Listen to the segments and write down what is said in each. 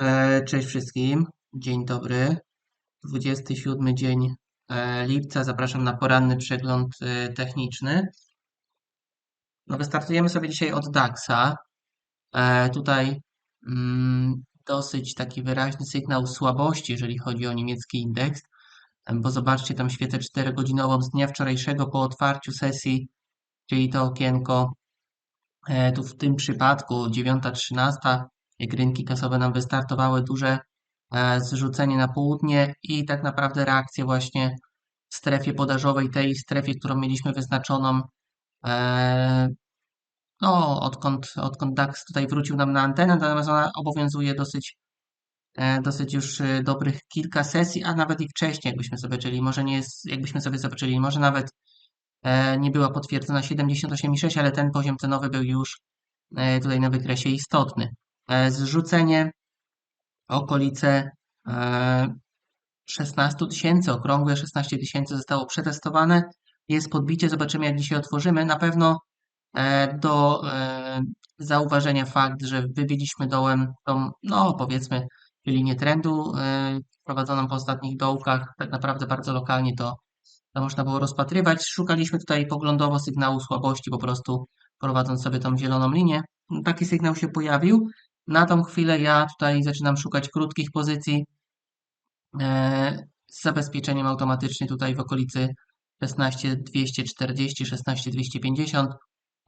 E, Cześć wszystkim, dzień dobry. 27 dzień e, lipca. Zapraszam na poranny przegląd e, techniczny. No, wystartujemy sobie dzisiaj od DAX-a. Tutaj mm, dosyć taki wyraźny sygnał słabości, jeżeli chodzi o niemiecki indeks, bo zobaczcie, tam świecę 4-godzinową z dnia wczorajszego po otwarciu sesji, czyli to okienko tu w tym przypadku 9.13, jak rynki kasowe nam wystartowały duże e, zrzucenie na południe i tak naprawdę reakcje właśnie w strefie podażowej, tej strefie, którą mieliśmy wyznaczoną, e, no odkąd, odkąd DAX tutaj wrócił nam na antenę, natomiast ona obowiązuje dosyć, e, dosyć już dobrych kilka sesji, a nawet i wcześniej, jakbyśmy zobaczyli, może nie jest, jakbyśmy sobie zobaczyli, może nawet nie była potwierdzona 78,6, ale ten poziom cenowy był już tutaj na wykresie istotny. E, Zrzucenie okolice e, 16 tysięcy, okrągłe 16 tysięcy zostało przetestowane. Jest podbicie, zobaczymy jak dzisiaj otworzymy. Na pewno e, do e, zauważenia fakt, że wybiliśmy dołem tą, no powiedzmy, linię trendu e, prowadzoną po ostatnich dołkach. Tak naprawdę bardzo lokalnie to, to można było rozpatrywać. Szukaliśmy tutaj poglądowo sygnału słabości, po prostu prowadząc sobie tą zieloną linię. Taki sygnał się pojawił. Na tą chwilę ja tutaj zaczynam szukać krótkich pozycji e, z zabezpieczeniem automatycznie tutaj w okolicy 16240, 16250.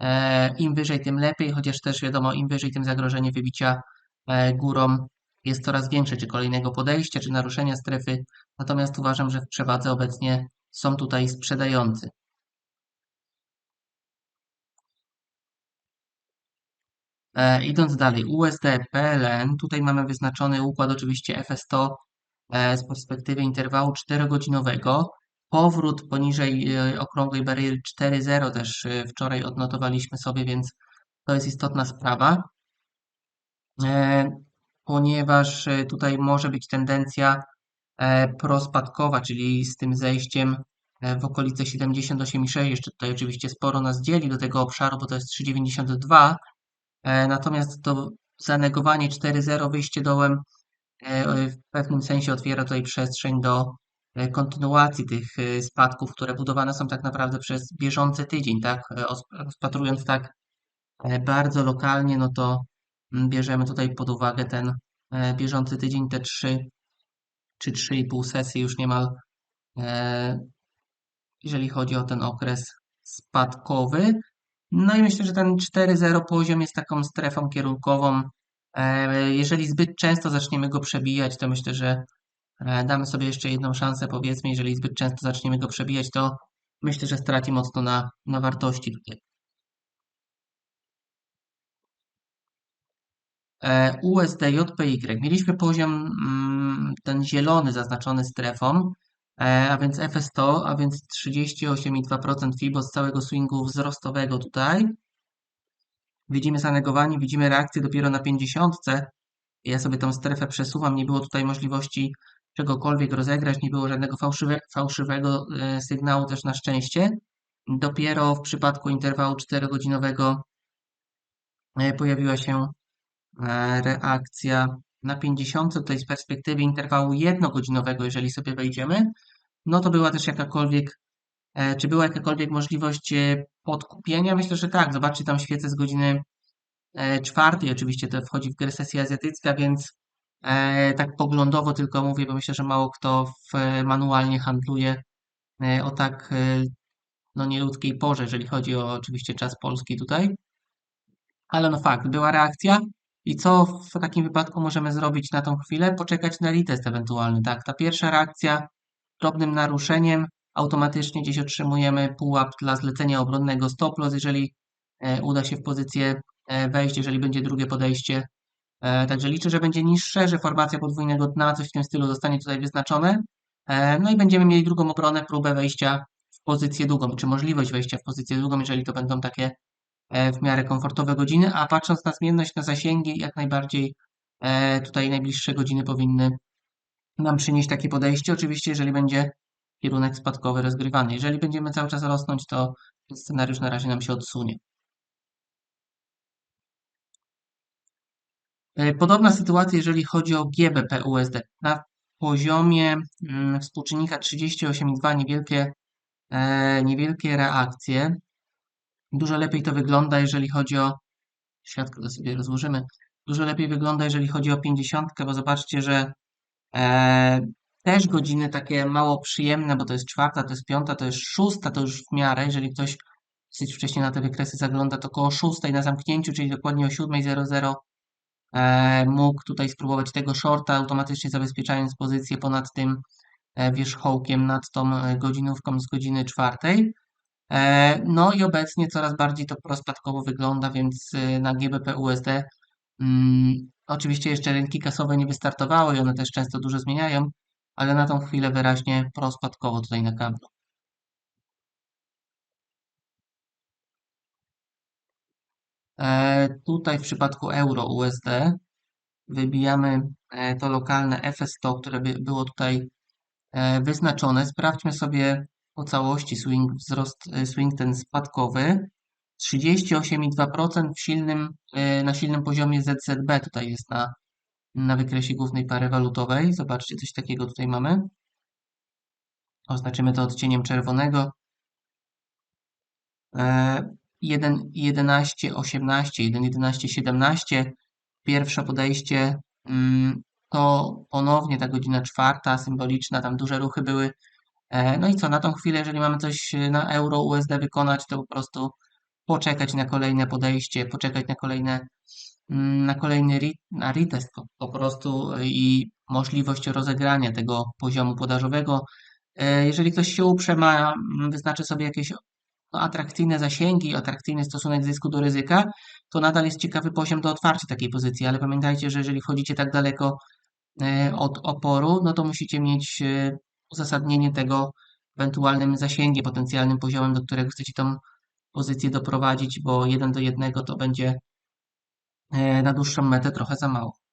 E, Im wyżej, tym lepiej, chociaż też wiadomo, im wyżej, tym zagrożenie wybicia e, górą jest coraz większe, czy kolejnego podejścia, czy naruszenia strefy. Natomiast uważam, że w przewadze obecnie są tutaj sprzedający. Idąc dalej, USD, PLN, tutaj mamy wyznaczony układ oczywiście FS100 e, z perspektywy interwału 4-godzinowego. Powrót poniżej e, okrągłej bariery 4.0 też e, wczoraj odnotowaliśmy sobie, więc to jest istotna sprawa, e, ponieważ e, tutaj może być tendencja e, prospadkowa, czyli z tym zejściem e, w okolice 78,6. Jeszcze tutaj oczywiście sporo nas dzieli do tego obszaru, bo to jest 3,92. E, Natomiast to zanegowanie 4.0, wyjście dołem e, w pewnym sensie otwiera tutaj przestrzeń do e, kontynuacji tych e, spadków, które budowane są tak naprawdę przez bieżący tydzień, tak? E, Rozpatrując tak e, bardzo lokalnie, no to bierzemy tutaj pod uwagę ten e, bieżący tydzień, te 3 czy 3,5 sesji już niemal, e, jeżeli chodzi o ten okres spadkowy. No i myślę, że ten 4.0 poziom jest taką strefą kierunkową. E, Jeżeli zbyt często zaczniemy go przebijać, to myślę, że e, damy sobie jeszcze jedną szansę, powiedzmy. Jeżeli zbyt często zaczniemy go przebijać, to myślę, że straci mocno na, na wartości tutaj. E, USD JPY. Mieliśmy poziom mm, ten zielony zaznaczony strefą, a więc FS100, a więc 38,2% FIBO z całego swingu wzrostowego tutaj. Widzimy zanegowanie, widzimy reakcję dopiero na 50. Ja sobie tą strefę przesuwam, nie było tutaj możliwości czegokolwiek rozegrać, nie było żadnego fałszywe, fałszywego e, sygnału też na szczęście. Dopiero w przypadku interwału 4-godzinowego e, pojawiła się e, reakcja na 50. Tutaj z perspektywy interwału jednogodzinowego, jeżeli sobie wejdziemy, no to była też jakakolwiek, e, czy była jakakolwiek możliwość e, podkupienia? Myślę, że tak. Zobaczcie, tam świecę z godziny e, czwartej. Oczywiście to wchodzi w grę sesja azjatycka, więc tak poglądowo tylko mówię, bo myślę, że mało kto w, manualnie handluje o tak no, nieludzkiej porze, jeżeli chodzi o oczywiście czas polski tutaj. Ale no fakt, była reakcja. I co w takim wypadku możemy zrobić na tą chwilę? Poczekać na retest ewentualny, tak? Ta pierwsza reakcja drobnym naruszeniem, automatycznie gdzieś otrzymujemy pułap dla zlecenia obronnego stop loss, jeżeli e, uda się w pozycję e, wejść, jeżeli będzie drugie podejście. E, Także liczę, że będzie niższe, że formacja podwójnego dna, coś w tym stylu zostanie tutaj wyznaczone. No i będziemy mieli drugą obronę, próbę wejścia w pozycję długą, czy możliwość wejścia w pozycję długą, jeżeli to będą takie w miarę komfortowe godziny, a patrząc na zmienność, na zasięgi, jak najbardziej e, tutaj najbliższe godziny powinny nam przynieść takie podejście. Oczywiście, jeżeli będzie kierunek spadkowy rozgrywany. Jeżeli będziemy cały czas rosnąć, to scenariusz na razie nam się odsunie. E, Podobna sytuacja, jeżeli chodzi o GBP USD. Na poziomie mm, współczynnika 38,2 niewielkie, e, niewielkie reakcje. Dużo lepiej to wygląda, jeżeli chodzi o światło to sobie rozłożymy. Dużo lepiej wygląda, jeżeli chodzi o 50, bo zobaczcie, że e, też godziny takie mało przyjemne, bo to jest czwarta, to jest piąta, to jest szósta, to już w miarę, jeżeli ktoś dosyć wcześnie na te wykresy zagląda, to koło szóstej na zamknięciu, czyli dokładnie o 7.00 e, mógł tutaj spróbować tego shorta, automatycznie zabezpieczając pozycję ponad tym e, wierzchołkiem, nad tą e, godzinówką z godziny czwartej. E, No i obecnie coraz bardziej to prospadkowo wygląda, więc e, na GBP USD mm, oczywiście jeszcze rynki kasowe nie wystartowały i one też często dużo zmieniają, ale na tą chwilę wyraźnie prospadkowo tutaj na kablu. E, Tutaj w przypadku euro USD wybijamy e, to lokalne FS100, które by było tutaj wyznaczone. Sprawdźmy sobie po całości swing, wzrost, e, swing ten spadkowy. 38,2% w silnym, e, na silnym poziomie ZZB tutaj jest na, na wykresie głównej pary walutowej. Zobaczcie, coś takiego tutaj mamy. Oznaczymy to odcieniem czerwonego. E, 1, 11, 18, 1, 11, 17. Pierwsze podejście mm, to ponownie ta godzina czwarta, symboliczna, tam duże ruchy były. E, No i co, na tą chwilę, jeżeli mamy coś na euro USD wykonać, to po prostu poczekać na kolejne podejście, poczekać na kolejne, mm, na kolejny re, na retest po, prostu i możliwość rozegrania tego poziomu podażowego. E, Jeżeli ktoś się uprze, ma, mm, wyznaczy sobie jakieś atrakcyjne zasięgi, atrakcyjny stosunek zysku do ryzyka, to nadal jest ciekawy poziom do otwarcia takiej pozycji, ale pamiętajcie, że jeżeli wchodzicie tak daleko e, od oporu, no to musicie mieć e, uzasadnienie tego ewentualnym zasięgiem, potencjalnym poziomem, do którego chcecie tą pozycję doprowadzić, bo 1 do 1 to będzie e, na dłuższą metę trochę za mało.